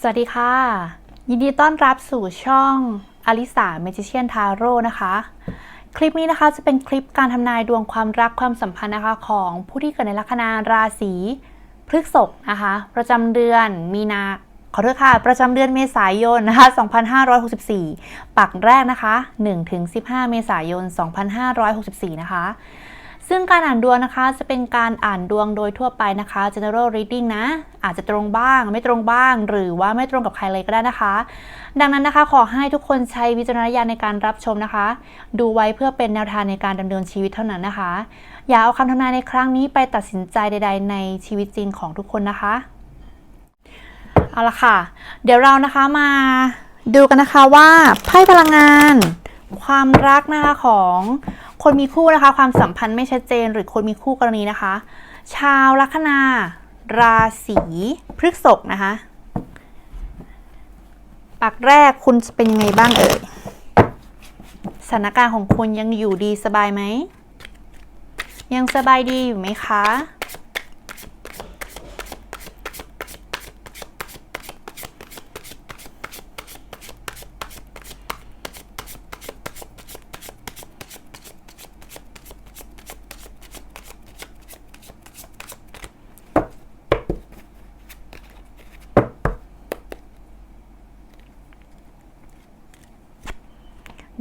สวัสดีค่ะ ยินดีต้อนรับสู่ช่องอลิสาเมจิเชียนทาโร่นะคะ คลิปนี้นะคะจะเป็นคลิปการทำนายดวงความรักความสัมพันธ์นะคะของผู้ที่เกิดในลัคนาราศีพฤษภนะคะ ประจำเดือนมีนาขอโทษค่ะ ประจำเดือนเมษายนนะคะ 2564 ปักแรกนะคะ 1-15 เมษายน 2564 นะคะ ซึ่งการอ่านดวงนะคะจะเป็นการอ่านดวงโดยทั่วไปนะคะ general reading นะ อาจจะตรงบ้างไม่ตรงบ้าง หรือว่าไม่ตรงกับใครเลยก็ได้นะคะ ดังนั้นนะคะขอให้ทุกคนใช้วิจารณญาณในการรับชมนะคะ ดูไว้เพื่อเป็นแนวทางในการดำเนินชีวิตเท่านั้นนะคะ อย่าเอาคำทำนายในครั้งนี้ไปตัดสินใจใด ๆ ในชีวิตจริงของทุกคนนะคะเอาละค่ะ เดี๋ยวเรานะคะมาดูกันนะคะว่าไพ่พลังงาน ความรักนะคะของ คนมีคู่นะคะ ความสัมพันธ์ไม่ชัดเจน หรือคนมีคู่กรณีนะคะ ชาวลัคนา ราศีพฤษภนะคะปักแรกคุณเป็นยังไงบ้างเอ่ยสถานการณ์ของคุณยังอยู่ดีสบายไหม ยังสบายดีอยู่ไหมคะ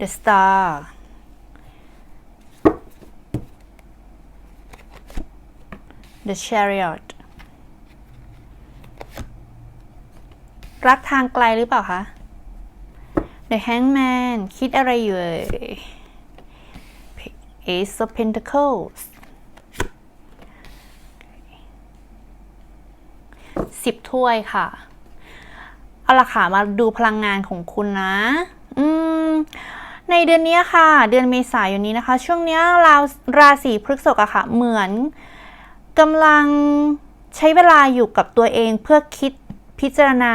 The Star The Chariot รักทางไกลหรือเปล่าคะ The Hangman คิดอะไรอยู่เอ่ย Ace of Pentacles สิบถ้วยค่ะ เอาละค่ะ มาดูพลังงานของคุณนะ อืม ในเดือนนี้ค่ะ เดือนเมษายนนี้นะคะ ช่วงนี้ราราศีพฤษภอะค่ะ เหมือนกำลังใช้เวลาอยู่กับตัวเองเพื่อคิดพิจารณา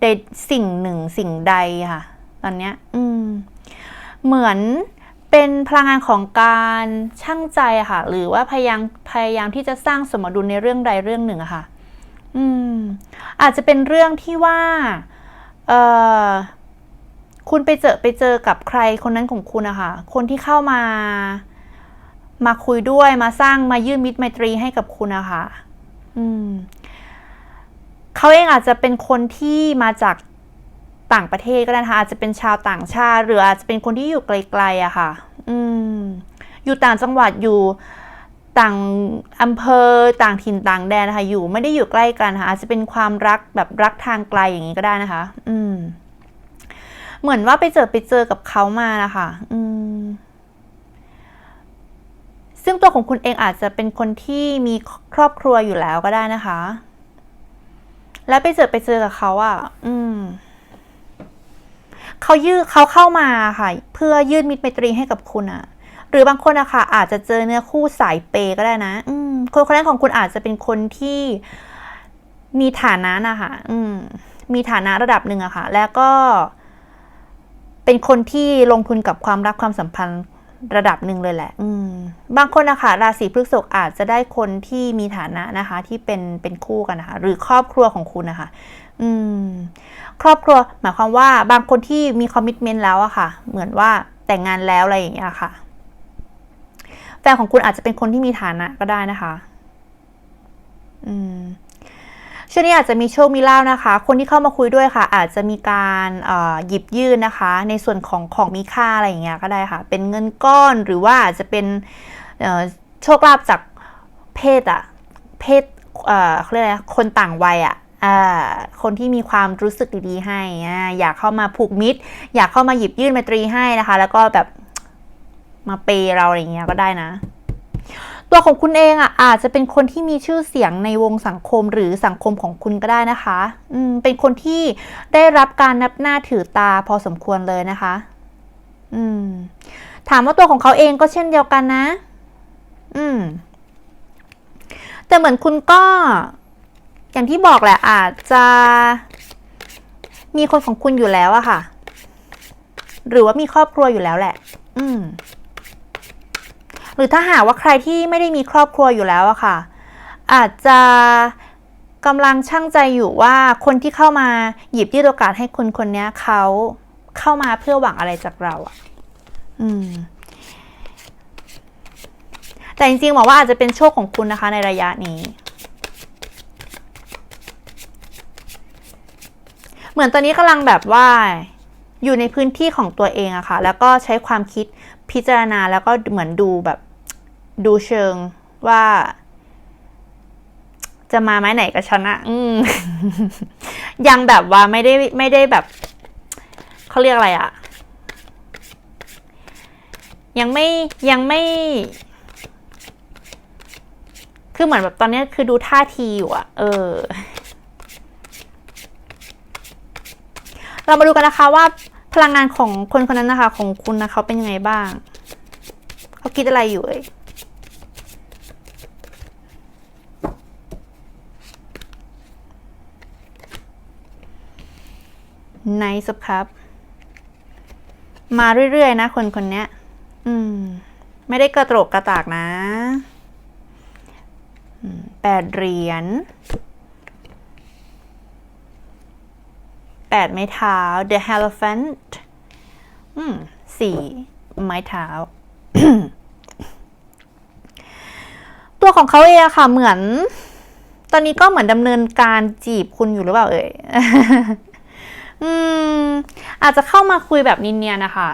ในสิ่งหนึ่งสิ่งใดค่ะ ตอนเนี้ยอืม เหมือนเป็นพลังงานของการช่างใจค่ะ หรือว่าพยายามพยายามที่จะสร้างสมดุลในเรื่องใดเรื่องหนึ่งอะค่ะ อืม อาจจะเป็นเรื่องที่ว่า เอ่อ คุณไปเจอไปเจอกับใครคนนั้นของคุณอะค่ะคนที่เข้ามา มาคุยด้วยมาสร้างมายื่นมิตรไมตรีให้กับคุณอะค่ะอืมเขาเองอาจจะเป็นคนที่มาจากต่างประเทศก็ได้นะคะอาจจะเป็นชาวต่างชาติ หรืออาจจะเป็นคนที่อยู่ไกลๆอะค่ะ อืม อยู่ต่างจังหวัดอยู่ต่างอำเภอต่างถิ่นต่างแดนนะคะ อยู่ไม่ได้อยู่ใกล้กันค่ะอาจจะเป็นความรักแบบรักทางไกลอย่างนี้ก็ได้นะคะ อืม เหมือนว่าไปเจอไปเจอกับเขามานะคะอืมซึ่งตัวของคุณเองอาจจะเป็นคนที่มีครอบครัวอยู่แล้วก็ได้นะคะ แล้วไปเจอไปเจอกับเขาอะ อืมเขายืดเขาเข้ามาค่ะ เพื่อยื่นมิตรไมตรีให้กับคุณอะ หรือบางคนอะค่ะ อาจจะเจอเนื้อคู่สายเปยก็ได้นะ อืมคนคนนั้นของคุณอาจจะเป็นคนที่มีฐานะนะคะอืม มีฐานะระดับหนึ่งอะค่ะ แล้วก็ เป็นคนที่ลงทุนกับความรักความสัมพันธ์ระดับหนึ่งเลยแหละ อืม บางคนนะคะราศีพฤษภอาจจะได้คนที่มีฐานะนะคะ ที่เป็นเป็นคู่กันนะคะ หรือครอบครัวของคุณนะคะ อืม ครอบครัว หมายความว่าบางคนที่มีคอมมิชเมนต์แล้วอะค่ะ เหมือนว่าแต่งงานแล้วอะไรอย่างเงี้ยค่ะ แฟนของคุณอาจจะเป็นคนที่มีฐานะก็ได้นะคะ อืม ช่วงนี้อาจจะมีโชคมีลาภนะคะ คนที่เข้ามาคุยด้วยค่ะ อาจจะมีการหยิบยื่นนะคะ ในส่วนของของมีค่าอะไรอย่างเงี้ยก็ได้ค่ะ เป็นเงินก้อนหรือว่าอาจจะเป็นโชคลาภจากเพศอะเพศเขาเรียกอะไรคนต่างวัยอะคนที่มีความรู้สึกดีๆ ให้ อยากเข้ามาผูกมิตร อยากเข้ามาหยิบยื่นไมตรีให้นะคะ แล้วก็แบบมาเปย์เราอะไรเงี้ยก็ได้นะ ตัวของคุณเองอะอาจจะเป็นคนที่มีชื่อเสียงในวงสังคมหรือสังคมของคุณก็ได้นะคะอืมเป็นคนที่ได้รับการนับหน้าถือตาพอสมควรเลยนะคะ อืม ถามว่าตัวของเขาเองก็เช่นเดียวกันนะ อืม แต่เหมือนคุณก็ อย่างที่บอกแหละ อาจจะ มีคนของคุณอยู่แล้วอะค่ะ หรือว่ามีครอบครัวอยู่แล้วแหละ อืม หรือถ้าหากว่าใครที่ไม่ได้มีครอบครัวอยู่แล้วอะค่ะ อาจจะกำลังช่างใจอยู่ว่าคนที่เข้ามาหยิบยื่นโอกาสให้คนคนนี้เขาเข้ามาเพื่อหวังอะไรจากเราอะอืม แต่จริงๆบอกว่าอาจจะเป็นโชคของคุณนะคะในระยะนี้เหมือนตอนนี้กำลังแบบว่าอยู่ในพื้นที่ของตัวเองอะค่ะ แล้วก็ใช้ความคิดพิจารณาแล้วก็เหมือนดูแบบ ดูเชิงว่า จะมาไม้ไหนกับฉันอะอืมยังแบบว่าไม่ได้ไม่ได้แบบเขาเรียกอะไรอะยังไม่ยังไม่ คือเหมือนแบบตอนนี้คือดูท่าทีอยู่อะเออ เรามาดูกันนะคะว่าพลังงานของคนคนนั้นนะคะ ของคุณนะเขาเป็นยังไงบ้าง เขาคิดอะไรอยู่เอ่ย ไนส์ครับ มาเรื่อยๆ นะ คนคนนี้อืม ไม่ได้กระโตกกระตากนะแปดเหรียญแปดไม้เท้า The Elephant สี่ไม้เท้า ตัวของเขาเองอะค่ะ เหมือน ตอนนี้ก็เหมือนดำเนินการจีบคุณอยู่หรือเปล่าเอ่ย อืมอาจจะเข้ามาคุยแบบนินเนียนนะคะ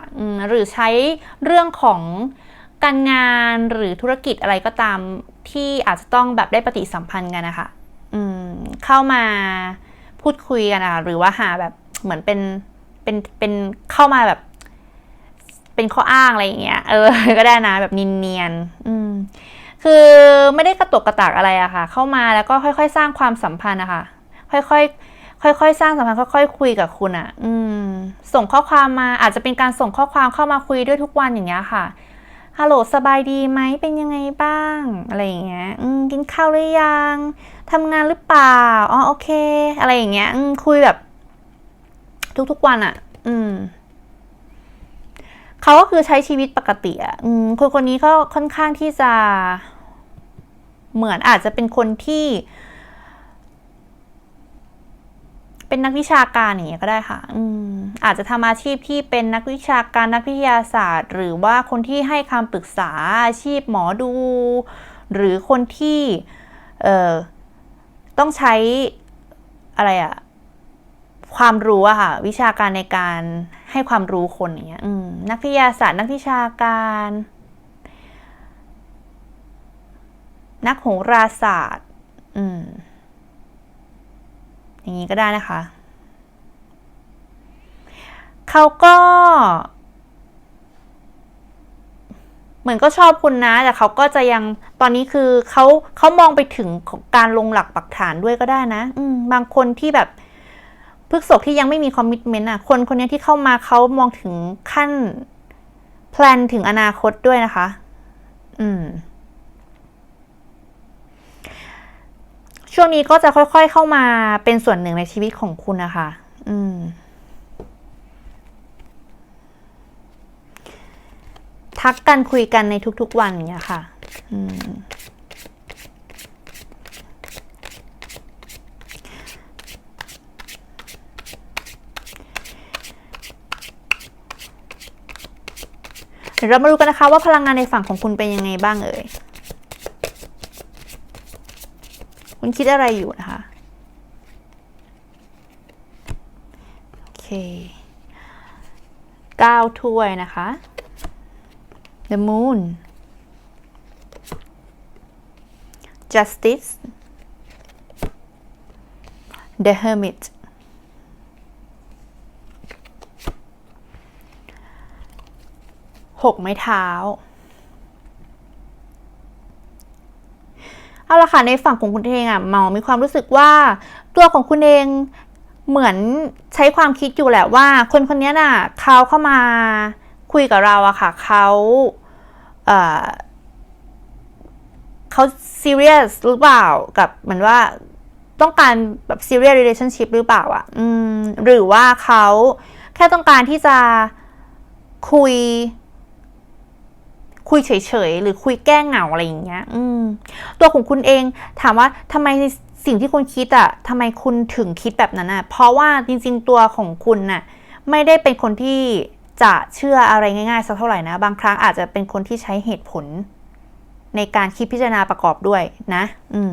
หรือใช้เรื่องของการงานหรือธุรกิจอะไรก็ตามที่อาจจะต้องแบบได้ปฏิสัมพันธ์กันนะคะอืมเข้ามาพูดคุยกันอะหรือว่าหาแบบเหมือนเป็นเป็นเป็นเข้ามาแบบ เป็นข้ออ้างอะไรอย่างเงี้ยเออ ก็ได้นะแบบนินเนียนอืมคือไม่ได้กระตุกกระตากอะไรอะค่ะ เข้ามาแล้วก็ค่อย ๆ สร้างความสัมพันธ์นะคะค่อยๆ ค่อยๆ สร้างสัมพันธ์ค่อยๆ คุยกับคุณอะอืม ส่งข้อความมาอาจจะเป็นการส่งข้อความเข้ามาคุยด้วยทุกวันอย่างเงี้ยค่ะฮัลโหลสบายดีไหมเป็นยังไงบ้าง อะไรอย่างเงี้ยอืมกินข้าวหรือยังทำงานหรือเปล่าอ๋อโอเค อะไรอย่างเงี้ยอืมคุยแบบ ทุกๆวันอะอืมเขาก็คือใช้ชีวิตปกติอะอืมคนคนนี้ก็ค่อนข้างที่จะ เหมือนอาจจะเป็นคนที่ เป็นนักวิชาการอย่างเงี้ยก็ได้ค่ะ อืมอาจจะทำอาชีพที่เป็นนักวิชาการนักวิทยาศาสตร์ หรือว่าคนที่ให้คำปรึกษาอาชีพหมอดู หรือคนที่เอ่อต้องใช้อะไรอะความรู้อะค่ะ วิชาการในการให้ความรู้คนอย่างเงี้ยอืมนักวิทยาศาสตร์ นักวิชาการ นักโหราศาสตร์ อืม อย่างนี้ก็ได้นะคะ เขาก็ เหมือนก็ชอบคุณนะ แต่เขาก็จะยังตอนนี้คือเขาเขามองไปถึงการลงหลักปักฐานด้วยก็ได้นะ อืบางคนที่แบบพฤกษกที่ยังไม่มีคอมมิชเมนต์อะ คนคนนี้ที่เข้ามาเขามองถึงขั้นแพลนถึงอนาคตด้วยนะคะ อืม ช่วงนี้ก็จะค่อยๆเข้ามาเป็นส่วนหนึ่งในชีวิตของคุณนะคะ อืม ทักกันคุยกันในทุกๆวันอย่างเงี้ยค่ะ อืมเดี๋ยวเรามาดูกันนะคะว่าพลังงานในฝั่งของคุณเป็นยังไงบ้างเอ่ย คุณคิดอะไรอยู่นะคะโอเคเก้าถ้วยนะคะ The Moon Justice The Hermit หกไเอาละค่ะในฝั่งของคุณเองอะหมอมีความรู้สึกว่า ตัวของคุณเองเหมือนใช้ความคิดอยู่แหละว่า คนคนนี้น่ะเขาเข้ามาคุยกับเราอะค่ะเขาเออเขาซีเรียสหรือเปล่ากับเหมือนว่าต้องการแบบ serious relationship หรือเปล่าอะอืมหรือว่าเขาแค่ต้องการที่จะคุย คุยเฉยๆ หรือคุยแก้เหงาอะไรอย่างเงี้ย อืม ตัวของคุณเองถามว่าทำไมสิ่งที่คุณคิดอะทำไมคุณถึงคิดแบบนั้นอะเพราะว่าจริง ๆ ตัวของคุณน่ะไม่ได้เป็นคนที่จะเชื่ออะไรง่ายๆสักเท่าไหร่นะ บางครั้งอาจจะเป็นคนที่ใช้เหตุผล ในการคิดพิจารณาประกอบด้วยนะ อืม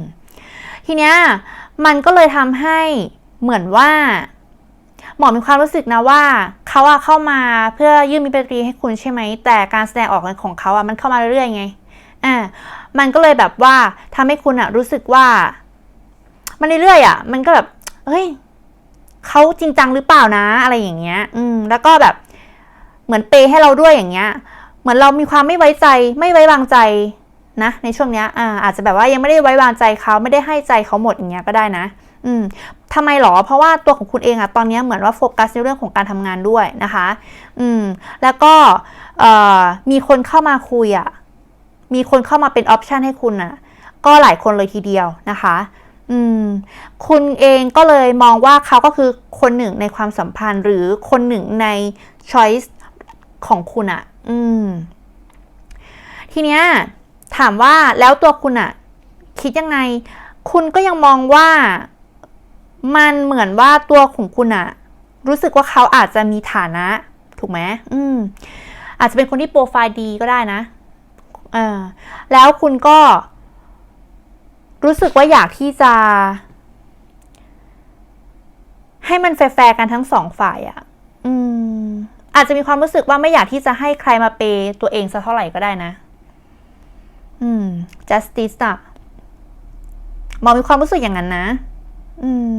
ทีเนี้ยมันก็เลยทำให้เหมือนว่า หมอมีความรู้สึกนะว่าเขาอะเข้ามาเพื่อยื่นมีดนตรีให้คุณใช่ไหม แต่การแสดงออกของเขาอะมันเข้ามาเรื่อยๆไงอ่ามันก็เลยแบบว่าทำให้คุณอะรู้สึกว่า มันเรื่อยๆอะมันก็แบบเฮ้ยเขาจริงจังหรือเปล่านะ อะไรอย่างเงี้ย อืม แล้วก็แบบเหมือนเปย์ให้เราด้วยอย่างเงี้ย เหมือนเรามีความไม่ไว้ใจ ไม่ไว้วางใจนะ ในช่วงเนี้ย อ่า อาจจะแบบว่ายังไม่ได้ไว้วางใจเขาไม่ได้ให้ใจเขาหมดอย่างเงี้ยก็ได้นะ อืม ทำไมหรอ เพราะว่าตัวของคุณเองอะตอนนี้เหมือนว่าโฟกัสในเรื่องของการทำงานด้วยนะคะ อืม แล้วก็มีคนเข้ามาคุยอะมีคนเข้ามาเป็นออปชันให้คุณอะก็หลายคนเลยทีเดียวนะคะ อืม คุณเองก็เลยมองว่าเขาก็คือคนหนึ่งในความสัมพันธ์หรือคนหนึ่งใน choice ของคุณอะอืม ทีเนี้ยถามว่าแล้วตัวคุณอะคิดยังไง คุณก็ยังมองว่า มันเหมือนว่าตัวของคุณอะรู้สึกว่าเขาอาจจะมีฐานะ ถูกไหมอืม อาจจะเป็นคนที่โปรไฟล์ดีก็ได้นะเออแล้วคุณก็ รู้สึกว่าอยากที่จะ ให้มันแฟร์กันทั้งสองฝ่ายอะอืม อาจจะมีความรู้สึกว่าไม่อยากที่จะให้ใครมาเปย์ตัวเองสักเท่าไหร่ก็ได้นะ อืม justice อะมองมีความรู้สึกอย่างนั้นนะ อืม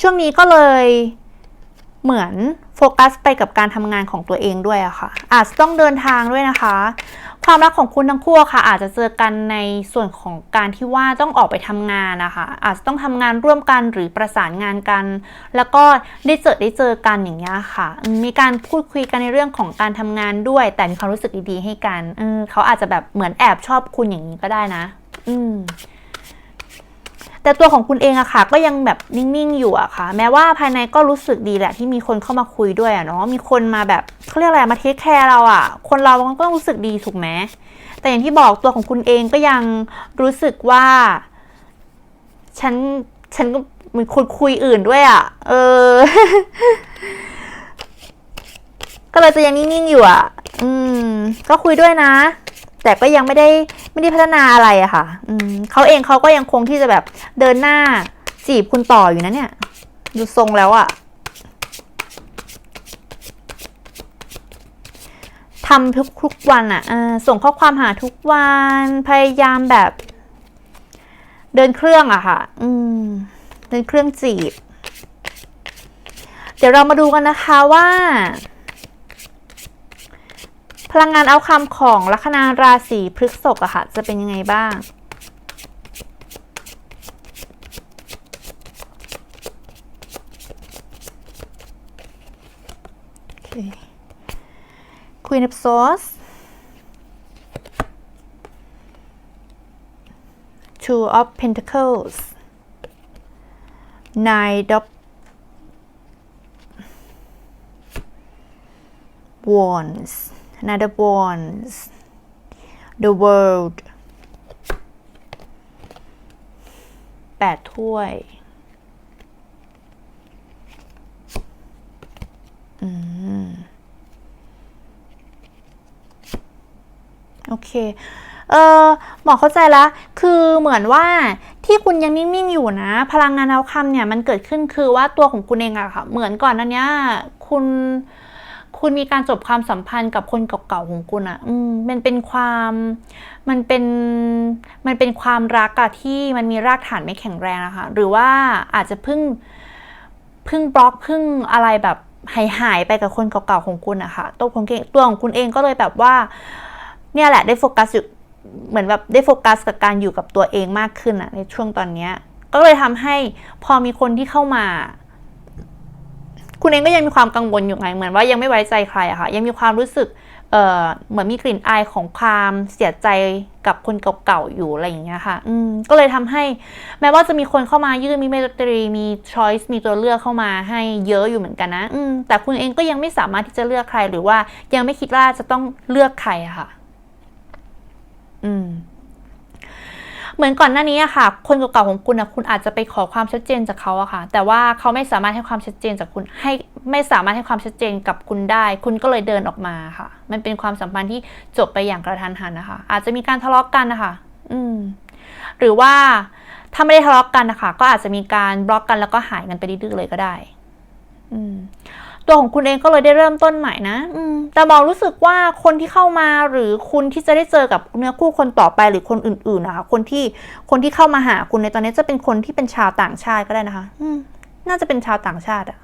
ช่วงนี้ก็เลยเหมือนโฟกัสไปกับการทำงานของตัวเองด้วยอะค่ะ อาจจะต้องเดินทางด้วยนะคะ ความรักของคุณทั้งคู่อะค่ะ อาจจะเจอกันในส่วนของการที่ว่าต้องออกไปทำงานนะคะ อาจจะต้องทำงานร่วมกันหรือประสานงานกัน แล้วก็ได้เจอได้เจอกันอย่างเงี้ยค่ะ มีการพูดคุยกันในเรื่องของการทำงานด้วย แต่มีความรู้สึกดีๆให้กันเเขาอาจจะแบบเหมือนแอบชอบคุณอย่างนี้ก็ได้นะ อืมแต่ตัวของคุณเองอะค่ะ ก็ยังแบบนิ่งๆอยู่อะค่ะ แม้ว่าภายในก็รู้สึกดีแหละ ที่มีคนเข้ามาคุยด้วยอะเนาะมีคนมาแบบเขาเรียกอะไรมาเทคแคร์เราอะคนเรามันก็ต้องรู้สึกดีถูกไหมแต่อย่างที่บอกตัวของคุณเองก็ยังรู้สึกว่า ฉันฉันก็มีคนคุยอื่นด้วยอะเออ ก็เลยจะยังนิ่งๆอยู่อะอืม ก็คุยด้วยนะ แต่ก็ยังไม่ได้ ไม่ได้พัฒนาอะไรอะค่ะอืมเขาเองเขาก็ยังคงที่จะแบบเดินหน้าจีบคุณต่ออยู่นะเนี่ยดูทรงแล้วอะทำทุกทุกวันอะอส่งข้อความหาทุกวันพยายามแบบ เดินเครื่องอะค่ะ อืม เดินเครื่องจีบ เดี๋ยวเรามาดูกันนะคะว่า พลังงานเอาคำของลัคนาราศีพฤษภอะค่ะ จะเป็นยังไงบ้างค Queen of Swords Two of Pentacles Nine of Wands Another Wands The World แปดถ้วยอืมโอเค เออหมอเข้าใจแล้วคือเหมือนว่าที่คุณยังนิ่งๆอยู่นะ พลังงานเอาคำเนี่ยมันเกิดขึ้นคือว่าตัวของคุณเองอะค่ะ เหมือนก่อนนั้นเนี้ยคุณ คุณมีการจบความสัมพันธ์กับคนเก่าๆของคุณอะอืมมันเป็นความมันเป็นมันเป็นความรักอะที่มันมีรากฐานไม่แข็งแรงนะคะ หรือว่าอาจจะเพิ่งเพิ่งบล็อกเพิ่งอะไรแบบหายหายๆไปกับคนเก่าๆของคุณอะค่ะตัวของเองตัวของคุณเองก็เลยแบบว่า เนี่ยแหละได้โฟกัสอยู่เหมือนแบบได้โฟกัสกับการอยู่กับตัวเองมากขึ้นอะในช่วงตอนเนี้ยก็เลยทำให้พอมีคนที่เข้ามา คุณเองก็ยังมีความกังวลอยู่ไงเหมือนว่ายังไม่ไว้ใจใครอะค่ะ ยังมีความรู้สึกเอ่อเหมือนมีกลิ่นอายของความเสียใจกับคนเก่าๆอยู่อะไรอย่างเงี้ยค่ะ อืมก็เลยทำให้แม้ว่าจะมีคนเข้ามายื่นมีเมตรีมีช้อยส์มีตัวเลือกเข้ามาให้เยอะอยู่เหมือนกันนะอืมแต่คุณเองก็ยังไม่สามารถที่จะเลือกใครหรือว่ายังไม่คิดว่าจะต้องเลือกใครอะค่ะ อืม เหมือนก่อนหน้านี้อะค่ะ คนเก่าๆของคุณอะคุณอาจจะไปขอความชัดเจนจากเขาอะค่ะ แต่ว่าเขาไม่สามารถให้ความชัดเจนจากคุณให้ไม่สามารถให้ความชัดเจนกับคุณได้ คุณก็เลยเดินออกมาค่ะ มันเป็นความสัมพันธ์ที่จบไปอย่างกระทันหันนะคะ อาจจะมีการทะเลาะกันนะคะอืม หรือว่าถ้าไม่ได้ทะเลาะกันนะคะก็อาจจะมีการบล็อกกันแล้วก็หายกันไปดื้อเลยก็ได้ อืม ตัวของคุณเองก็เลยได้เริ่มต้นใหม่นะแต่มองรู้สึกว่าคนที่เข้ามาหรือคุณที่จะได้เจอกับเนื้อคู่คนต่อไปหรือคนอื่นๆนะคะคนที่คนที่เข้ามาหาคุณในตอนนี้จะเป็นคนที่เป็นชาวต่างชาติก็ได้นะคะน่าจะเป็นชาวต่างชาติอะ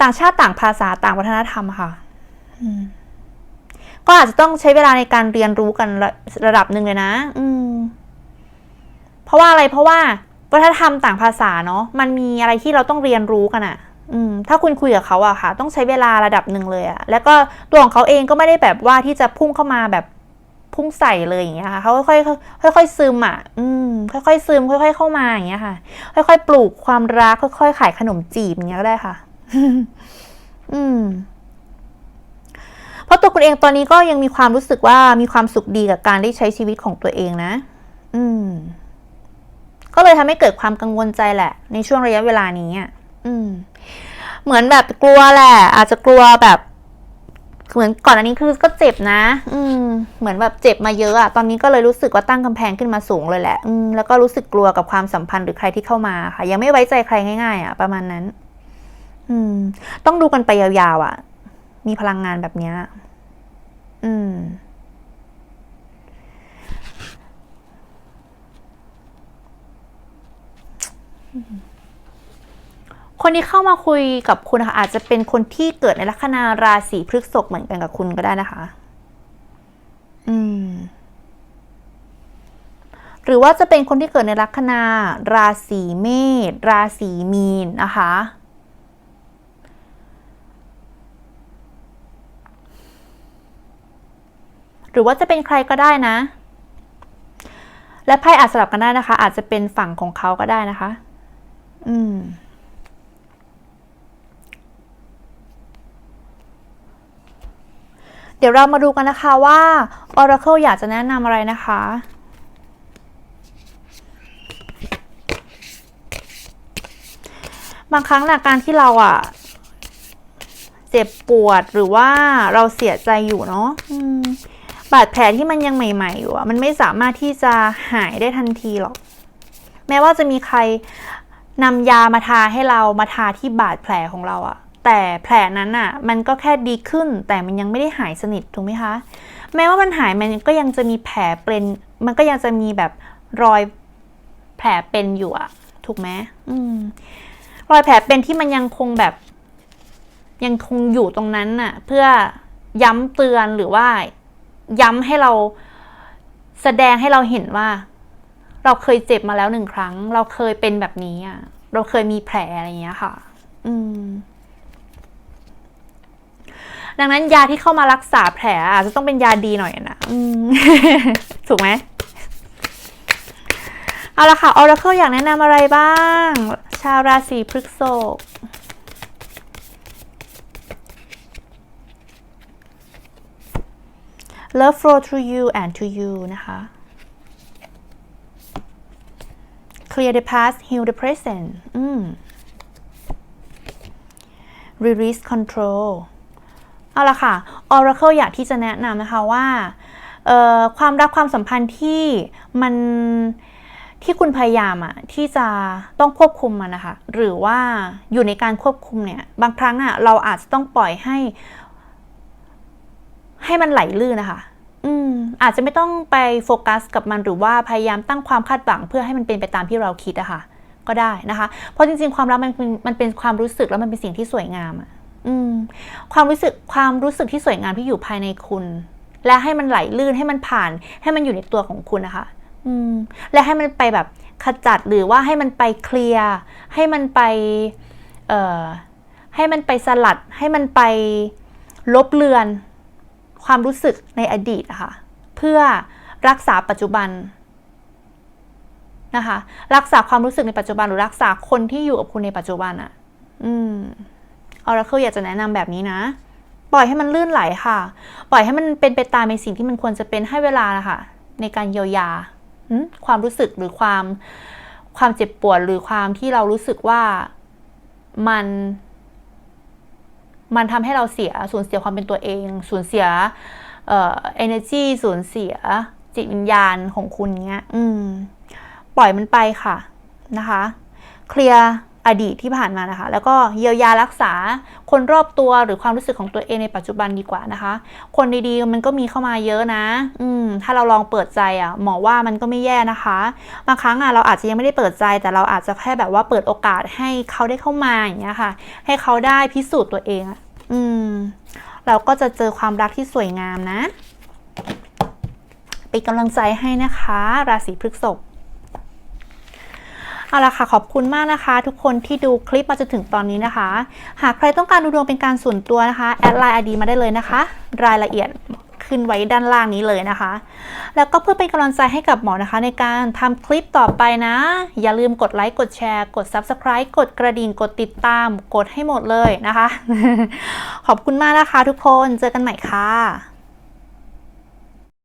ต่างชาติต่างภาษาต่างวัฒนธรรมค่ะก็อาจจะต้องใช้เวลาในการเรียนรู้กันระระดับหนึ่งเลยนะ อืม เพราะว่าอะไรเพราะว่า วัฒนธรรมต่างภาษาเนาะมันมีอะไรที่เราต้องเรียนรู้กันอะอืมถ้าคุณคุยกับเขาอะค่ะ ต้องใช้เวลาระดับหนึ่งเลยอะแล้วก็ตัวของเขาเองก็ไม่ได้แบบว่าที่จะพุ่งเข้ามาแบบพุ่งใส่เลยอย่างเงี้ยค่ะเขาค่อยๆค่อยๆซึมอะอืมค่อยๆซึมค่อย ๆ เข้ามาอย่างเงี้ยค่ะ ค่อยๆปลูกความรักค่อยๆขายขนมจีบอย่างเงี้ยก็ได้ค่ะ อืมเพราะตัวคุณเองตอนนี้ก็ยังมีความรู้สึกว่ามีความสุขดีกับการได้ใช้ชีวิตของตัวเองนะ อืม ก็เลยทำให้เกิดความกังวลใจแหละ ในช่วงระยะเวลานี้อะอืมเหมือนแบบกลัวแหละ อาจจะกลัวแบบเหมือนก่อนอันนี้คือก็เจ็บนะ อืม เหมือนแบบเจ็บมาเยอะอะตอนนี้ก็เลยรู้สึกว่าตั้งกำแพงขึ้นมาสูงเลยแหละ อืม แล้วก็รู้สึกกลัวกับความสัมพันธ์หรือใครที่เข้ามาค่ะ ยังไม่ไว้ใจใครง่ายๆอะประมาณนั้น อืม ต้องดูกันไปยาวๆอะมีพลังงานแบบเนี้ย อืม คนที่เข้ามาคุยกับคุณนะคะอาจจะเป็นคนที่เกิดในลัคนาราศีพฤษภเหมือนกันกับคุณก็ได้นะคะ อืม หรือว่าจะเป็นคนที่เกิดในลัคนาราศีเมษราศีมีนนะคะ หรือว่าจะเป็นใครก็ได้นะ และไพ่อาจสลับกันได้นะคะ อาจจะเป็นฝั่งของเขาก็ได้นะคะ อืมเดี๋ยวเรามาดูกันนะคะว่า Oracle อยากจะแนะนำอะไรนะคะ บางครั้งนะการที่เราอะเจ็บปวดหรือว่าเราเสียใจอยู่เนาะบาดแผลที่มันยังใหม่ ๆ อยู่อะมันไม่สามารถที่จะหายได้ทันทีหรอก แม้ว่าจะมีใคร นำยามาทาให้เรามาทาที่บาดแผลของเราอะแต่แผลนั้นอะมันก็แค่ดีขึ้น แต่มันยังไม่ได้หายสนิทถูกไหมคะ แม้ว่ามันหายมันก็ยังจะมีแผลเป็น มันก็ยังจะมีแบบรอยแผลเป็นอยู่อะถูกไหมอืมรอยแผลเป็นที่มันยังคงแบบ ยังคงอยู่ตรงนั้นน่ะ เพื่อย้ำเตือนหรือว่า ย้ำให้เราแสดงให้เราเห็นว่า เราเคยเจ็บมาแล้วหนึ่งครั้ง เราเคยเป็นแบบนี้อะ เราเคยมีแผลอะไรอย่างเงี้ยค่ะ อืม ดังนั้นยาที่เข้ามารักษาแผลอาจจะต้องเป็นยาดีหน่อยนะอืมถูกไหมเอาละค่ะ Oracle อยากแนะนำอะไรบ้าง ชาวราศีพฤษภ Love flow through you and to you นะคะ Clear the past heal the present อืม Release control เอาละค่ะ Oracle อยากที่จะแนะนำนะคะว่า ความรักความสัมพันธ์ที่มันที่คุณพยายามอะที่จะต้องควบคุมมันนะคะ หรือว่าอยู่ในการควบคุมเนี่ย บางครั้งอะเราอาจจะต้องปล่อยให้ ให้มันไหลลื่นนะคะ อืมอาจจะไม่ต้องไปโฟกัสกับมันหรือว่าพยายามตั้งความคาดหวังเพื่อให้มันเป็นไปตามที่เราคิดอะค่ะ ก็ได้นะคะ เพราะจริง ๆ ความรักมันเป็นมันเป็นความรู้สึกแล้วมันเป็นสิ่งที่สวยงามอะอืมความรู้สึกความรู้สึกที่สวยงามที่อยู่ภายในคุณ และให้มันไหลลื่นให้มันผ่าน ให้มันอยู่ในตัวของคุณนะคะ อืม และให้มันไปแบบขจัดหรือว่าให้มันไปเคลียร์ให้มันไป เอ่อให้มันไปสลัดให้มันไปลบเลือน ความรู้สึกในอดีตอะค่ะเพื่อรักษาปัจจุบันนะคะรักษาความรู้สึกในปัจจุบันหรือรักษาคนที่อยู่กับคุณในปัจจุบันอะอืมออราเคิลอยากจะแนะนำแบบนี้นะ ปล่อยให้มันลื่นไหลค่ะ ปล่อยให้มันเป็นไปตามในสิ่งที่มันควรจะเป็นให้เวลานะคะในการเยียวยาความรู้สึกหรือความความเจ็บปวดหรือความที่เรารู้สึกว่ามัน มันทำให้เราเสียสูญเสียความเป็นตัวเอง สูญเสียเอ่อ energy สูญเสียจิตวิญญาณของคุณเงี้ย อืม ปล่อยมันไปค่ะนะคะ เคลียร์ อดีตที่ผ่านมานะคะ แล้วก็เยียวยารักษาคนรอบตัวหรือความรู้สึกของตัวเองในปัจจุบันดีกว่านะคะ คนดีๆมันก็มีเข้ามาเยอะนะ อืมถ้าเราลองเปิดใจอะหมอว่ามันก็ไม่แย่นะคะบางครั้งอะเราอาจจะยังไม่ได้เปิดใจ แต่เราอาจจะแค่แบบว่าเปิดโอกาสให้เขาได้เข้ามาอย่างเงี้ยค่ะ ให้เขาได้พิสูจน์ตัวเองอะอืม เราก็จะเจอความรักที่สวยงามนะเป็นกำลังใจให้นะคะ ราศีพฤษภ เอาละค่ะขอบคุณมากนะคะ ทุกคนที่ดูคลิปมาจนถึงตอนนี้นะคะ หากใครต้องการดูดวงเป็นการส่วนตัวนะคะแอดไลน์ไอดีมาได้เลยนะคะ รายละเอียดขึ้นไว้ด้านล่างนี้เลยนะคะ แล้วก็เพื่อเป็นกำลังใจให้กับหมอนะคะ ในการทำคลิปต่อไปนะ อย่าลืมกดไลค์กดแชร์ กด Subscribe กดกระดิ่งกดติดตาม กดให้หมดเลยนะคะ ขอบคุณมากนะคะทุกคนเจอกันใหม่ค่ะ